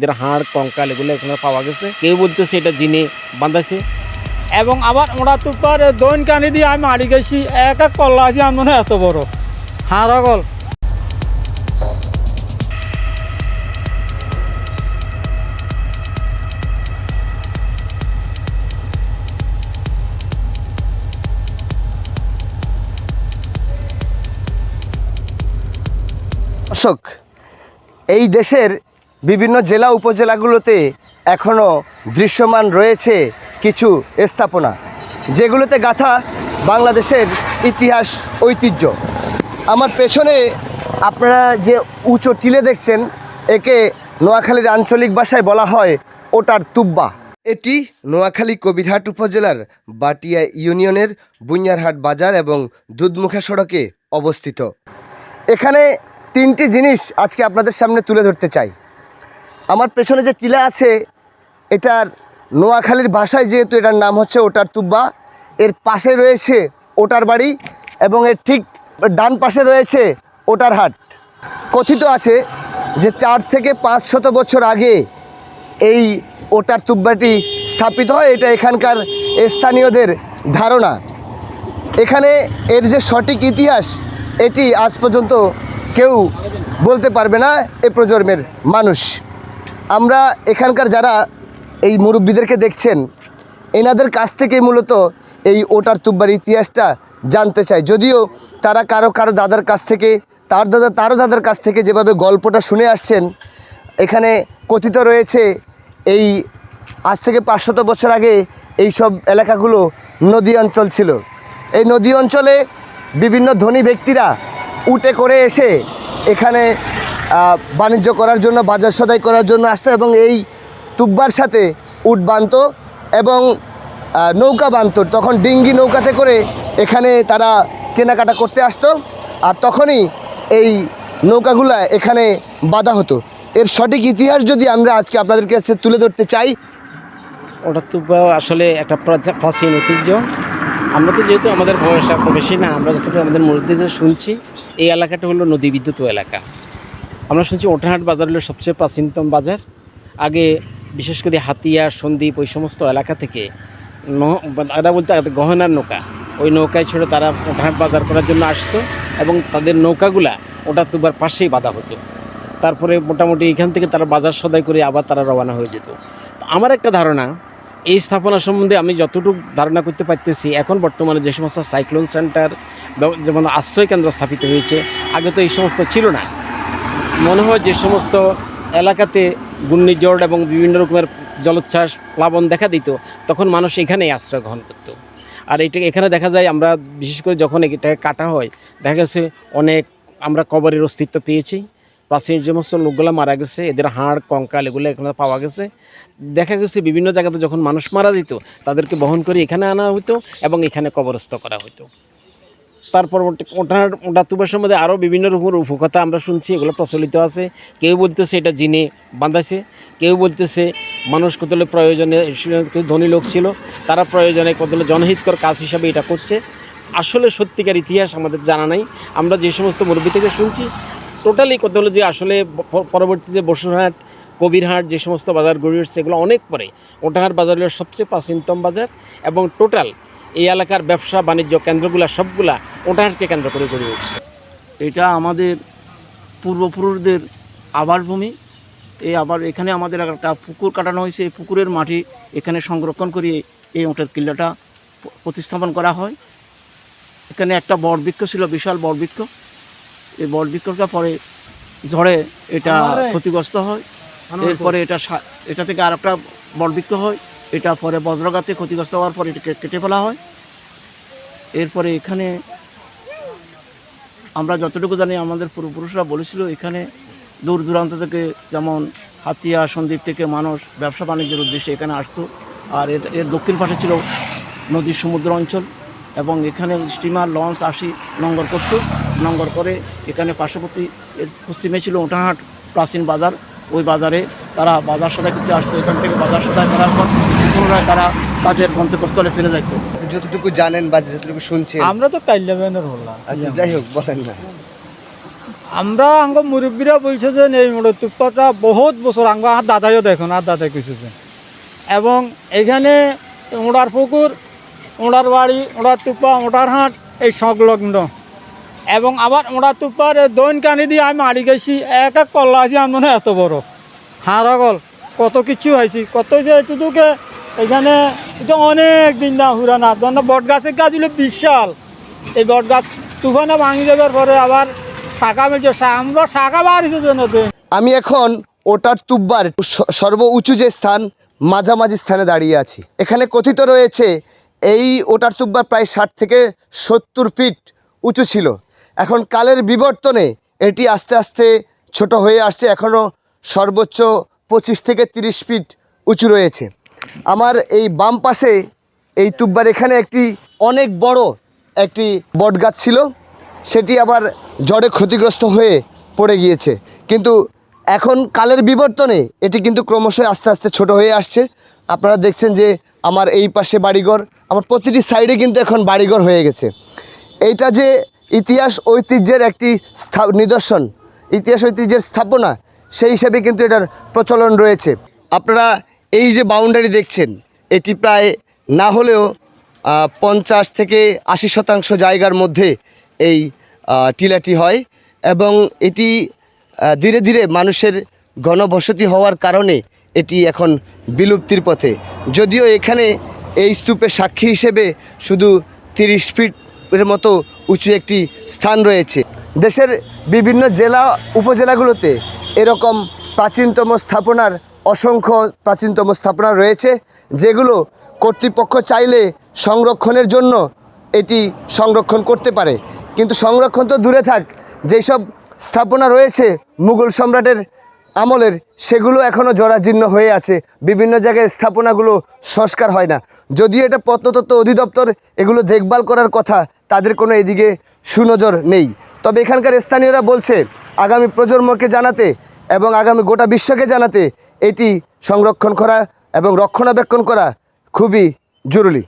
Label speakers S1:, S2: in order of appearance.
S1: এদের হাড়, কঙ্কাল, এগুলো এখানে পাওয়া গেছে। কেউ বলতেছে এটা জিনে বাঁধাছে
S2: এবং আবার ওরা তো পর, দৈন কানি দিয়ে আমি মারি গেছি এক এক কল্লা আছে আমার এত বড়। হাঁড়া গল
S3: দর্শক, এই দেশের বিভিন্ন জেলা উপজেলাগুলোতে এখনও দৃশ্যমান রয়েছে কিছু স্থাপনা, যেগুলোতে গাথা বাংলাদেশের ইতিহাস, ঐতিহ্য। আমার পেছনে আপনারা যে উঁচু টিলে দেখছেন, একে নোয়াখালীর আঞ্চলিক ভাষায় বলা হয় ওটার তুব্বা। এটি নোয়াখালী কবিরহাট উপজেলার বাটিয়া ইউনিয়নের বুনিয়ারহাট বাজার এবং দুধমুখা সড়কে অবস্থিত। এখানে তিনটি জিনিস আজকে আপনাদের সামনে তুলে ধরতে চাই। আমার পেছনে যে টিলা আছে, এটার নোয়াখালীর ভাষায় যেহেতু এটার নাম হচ্ছে ওটার তুব্বা, এর পাশে রয়েছে ওটার বাড়ি এবং এর ঠিক ডান পাশে রয়েছে ওটার হাট। কথিত আছে যে চার থেকে পাঁচ শত বছর আগে এই ওটার তুব্বাটি স্থাপিত হয়, এটা এখানকার স্থানীয়দের ধারণা। এখানে এর যে সঠিক ইতিহাস, এটি আজ পর্যন্ত কেউ বলতে পারবে না, এ প্রজন্মের মানুষ। আমরা এখানকার যারা এই মুরব্বীদেরকে দেখছেন, এনাদের কাছ থেকে মূলত এই ওটার তুব্বার ইতিহাসটা জানতে চাই। যদিও তারা কারও কারও দাদার কাছ থেকে, তার দাদা তারও দাদার কাছ থেকে যেভাবে গল্পটা শুনে আসছেন, এখানে কথিত রয়েছে এই আজ থেকে পাঁচশত বছর আগে এই সব এলাকাগুলো নদী অঞ্চল ছিল। এই নদী অঞ্চলে বিভিন্ন ধনী ব্যক্তিরা উটে করে এসে এখানে বাণিজ্য করার জন্য, বাজার সদাই করার জন্য আসতো এবং এই তুব্বার সাথে উট বানতো এবং নৌকা বানতো তখন ডিঙ্গি নৌকাতে করে এখানে তারা কেনাকাটা করতে আসতো আর তখনই এই নৌকাগুলা এখানে বাঁধা হতো। এর সঠিক ইতিহাস যদি আমরা আজকে আপনাদের কাছে তুলে ধরতে চাই।
S1: ওটা তো আসলে একটা প্রাচীন ঐতিহ্য। আমরা তো যেহেতু আমাদের বয়স এত বেশি না, আমরা যতটুকু আমাদের মুরব্বীদের শুনছি, এই এলাকাটা হলো নদী বিদ্যুৎ এলাকা। আমরা শুনছি ওঠাহাট বাজার হলো সবচেয়ে প্রাচীনতম বাজার। আগে বিশেষ করে হাতিয়া সন্দ্বীপ ওই সমস্ত এলাকা থেকে এরা বলতে গহনার নৌকা। ওই নৌকায় ছেড়ে তারা ওঠাহাট বাজার করার জন্য আসতো এবং তাদের নৌকাগুলা ওটা তুবার পাশেই বাঁধা হতো। তারপরে মোটামুটি এখান থেকে তারা বাজার সদাই করে আবার তারা রওনা হয়ে যেত। তো আমার একটা ধারণা, এই স্থাপনা সম্বন্ধে আমি যতটুকু ধারণা করতে পারতেছি, এখন বর্তমানে যে সমস্ত সাইক্লোন সেন্টার যেমন আশ্রয় কেন্দ্র স্থাপিত হয়েছে, আগে তো এই সমস্ত ছিল না। মনে হয় যে সমস্ত এলাকাতে ঘূর্ণিঝড় এবং বিভিন্ন রকমের জলোচ্ছ্বাস, প্লাবন দেখা দিত, তখন মানুষ এখানেই আশ্রয় গ্রহণ করতো। আর এটা এখানে দেখা যায় আমরা বিশেষ করে যখন এটাকে কাটা হয়, দেখা গেছে অনেক আমরা কবরের অস্তিত্ব পেয়েছি। প্রাচীন যে সমস্ত লোকগুলো মারা গেছে, এদের হাড়, কঙ্কাল এগুলো এখানে পাওয়া গেছে। দেখা গেছে বিভিন্ন জায়গাতে যখন মানুষ মারা যেত, তাদেরকে বহন করে এখানে আনা হতো এবং এখানে কবরস্থ করা হতো তারপর ওটার ওটা তুবার সম্বন্ধে আরও বিভিন্ন রকমের উপকথা আমরা শুনছি, এগুলো প্রচলিত আছে। কেউ বলতেছে এটা জিনে বাঁধাছে কেউ বলতেছে মানুষ কতলে প্রয়োজনে ধনী লোক ছিল, তারা প্রয়োজনে কতলে জনহিতকর কাজ হিসাবে এটা করছে। আসলে সত্যিকার ইতিহাস আমাদের জানা নাই। আমরা যে সমস্ত মুরব্বী থেকে শুনছি টোটালি কত হলো যে আসলে পরবর্তীতে বসুরহাট, কবিরহাট যে সমস্ত বাজার গড়ে উঠছে, এগুলো অনেক পরে। ওটাহার বাজার হলো সবচেয়ে প্রাচীনতম বাজার এবং টোটাল এই এলাকার ব্যবসা বাণিজ্য কেন্দ্রগুলা সবগুলা ওটাকে কেন্দ্র করে গড়ে উঠছে।
S4: এটা আমাদের পূর্বপুরুষদের আবাসভূমি। এই আবার এখানে আমাদের একটা পুকুর কাটানো হয়েছে। এই পুকুরের মাটি এখানে সংরক্ষণ করিয়ে এই ওটের কিল্লাটা প্রতিস্থাপন করা হয়। এখানে একটা বটবৃক্ষ ছিল বিশাল বটবৃক্ষ। এই বটবৃক্ষটা পরে ঝড়ে এটা ক্ষতিগ্রস্ত হয়। এরপরে এটা সা- এটা থেকে আর একটা বটবৃক্ষ হয়। এটা পরে বজ্রঘাতে ক্ষতিগ্রস্ত হওয়ার পরে এটাকে কেটে ফেলা হয়। এরপরে এখানে আমরা যতটুকু জানি আমাদের পূর্বপুরুষরা বলেছিল, এখানে দূর দূরান্ত থেকে যেমন হাতিয়া, সন্দ্বীপ থেকে মানুষ ব্যবসা বাণিজ্যের উদ্দেশ্যে এখানে আসতো। আর এর এর দক্ষিণ পাশে ছিল নদীর সমুদ্র অঞ্চল এবং এখানে স্টিমার লঞ্চ আসি নঙ্গর করত নঙ্গর করে এখানে পার্শ্ববর্তী এর পশ্চিমে ছিল ওটাহাট প্রাচীন বাজার। ওই বাজারে তারা বাজার সদায় করতে আসতো। এখান থেকে বাজার সদায় করার পর পুনরায় তারা তাদের গন্তব্যস্থলে ফিরে যেত
S3: যতটুকু জানেন বা যতটুকু শুনছেন।
S2: আমরা তো কাইল্লা হলাম
S3: আচ্ছা যাই হোক বলেন না।
S2: আমরা আঙ্গ মুরব্বীরা বলছে যে এই মোড়তুপ্পাটা বহুত বছর আঙ্গ আর দাদাইও দেখুন আর দাদাই কইছে এবং এখানে ওড়ার পুকুর ওড়ার বাড়ি ওড়ার তুপ্পা ওড়ার হাট এই সংলগ্ন। এবং আবার ওড়ার তুপ্পার দৈন কানি দিয়ে আমি মারি গেছি এক এক কল্লা আছি আমার মনে হয় এত বড়। হাড়গল কত কিছু হয়েছি কত যে এটুকুকে এখানে এটা অনেক দিন না হুরানা ধরেন বট গাছের গাছ হলো বিশাল। এই বট গাছ তুফানে ভাঙি যাবার পরে আবার শাখা মেলছে আমরা শাখা জন্য
S3: আমি এখন ওটার তুব্বার সর্ব উঁচু যে স্থান, মাঝামাঝি স্থানে দাঁড়িয়ে আছি। এখানে কথিত রয়েছে, এই ওটার তুব্বার প্রায় ষাট থেকে সত্তর ফিট উঁচু ছিল। এখন কালের বিবর্তনে এটি আস্তে আস্তে ছোট হয়ে আসছে এখনও সর্বোচ্চ পঁচিশ থেকে তিরিশ ফিট উঁচু রয়েছে। আমার এই বাম পাশে এই তুব্বার এখানে একটি অনেক বড় একটি বটগাছ ছিল। সেটি আবার ঝড়ে ক্ষতিগ্রস্ত হয়ে পড়ে গিয়েছে। কিন্তু এখন কালের বিবর্তনে এটি কিন্তু ক্রমশ আস্তে আস্তে ছোট হয়ে আসছে। আপনারা দেখছেন যে আমার এই পাশে বাড়িঘর, আমার প্রতিটি সাইডে কিন্তু এখন বাড়িঘর হয়ে গেছে। এইটা যে ইতিহাস ঐতিহ্যের একটি নিদর্শন, ইতিহাস ঐতিহ্যের স্থাপনা, সেই হিসাবে কিন্তু এটার প্রচলন রয়েছে। আপনারা এই যে বাউন্ডারি দেখছেন, এটি প্রায় না হলেও পঞ্চাশ থেকে আশি শতাংশ জায়গার মধ্যে এই টিলাটি হয় এবং এটি ধীরে ধীরে মানুষের ঘনবসতি হওয়ার কারণে এটি এখন বিলুপ্তির পথে। যদিও এখানে এই স্তূপের সাক্ষী হিসেবে শুধু তিরিশ ফিটের মতো উঁচু একটি স্থান রয়েছে। দেশের বিভিন্ন জেলা, উপজেলাগুলোতে এরকম প্রাচীনতম স্থাপনার অসংখ্য প্রাচীনতম স্থাপনা রয়েছে, যেগুলো কর্তৃপক্ষ চাইলে সংরক্ষণের জন্য এটি সংরক্ষণ করতে পারে। কিন্তু সংরক্ষণ তো দূরে থাক যেই সব স্থাপনা রয়েছে মুঘল সম্রাটের আমলের, সেগুলো এখনও জরাজীর্ণ হয়ে আছে। বিভিন্ন জায়গায় স্থাপনাগুলো সংস্কার হয় না। যদিও এটা প্রত্নতত্ত্ব অধিদপ্তর এগুলো দেখভাল করার কথা, তাদের কোনো এদিকে সুনজর নেই। তবে এখানকার স্থানীয়রা বলছে, আগামী প্রজন্মকে জানাতে এবং আগামী গোটা বিশ্বকে জানাতে এটি সংরক্ষণ করা এবং রক্ষণাবেক্ষণ করা খুবই জরুরি।